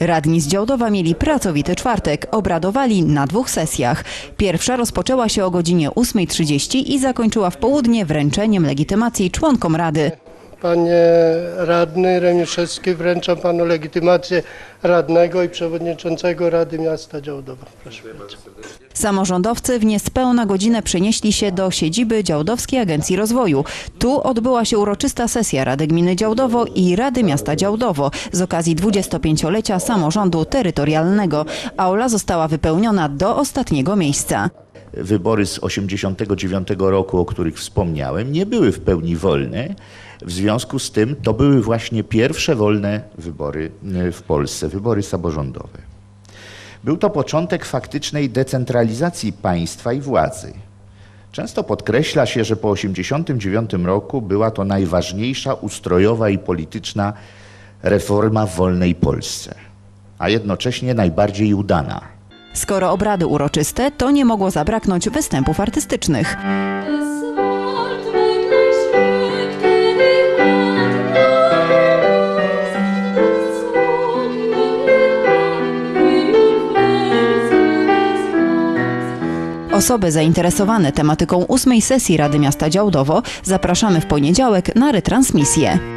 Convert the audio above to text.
Radni z Działdowa mieli pracowity czwartek. Obradowali na dwóch sesjach. Pierwsza rozpoczęła się o godzinie 8.30 i zakończyła w południe wręczeniem legitymacji członkom Rady. Panie radny Remiszewski, wręczam panu legitymację radnego i przewodniczącego Rady Miasta Działdowa. Proszę bardzo. Samorządowcy w niespełna godzinę przenieśli się do siedziby Działdowskiej Agencji Rozwoju. Tu odbyła się uroczysta sesja Rady Gminy Działdowo i Rady Miasta Działdowo z okazji 25-lecia samorządu terytorialnego. Aula została wypełniona do ostatniego miejsca. Wybory z 89 roku, o których wspomniałem, nie były w pełni wolne. W związku z tym to były właśnie pierwsze wolne wybory e, w Polsce, wybory samorządowe. Był to początek faktycznej decentralizacji państwa i władzy. Często podkreśla się, że po 89 roku była to najważniejsza ustrojowa i polityczna reforma w wolnej Polsce, a jednocześnie najbardziej udana. Skoro obrady uroczyste, to nie mogło zabraknąć występów artystycznych. Osoby zainteresowane tematyką ósmej sesji Rady Miasta Działdowo zapraszamy w poniedziałek na retransmisję.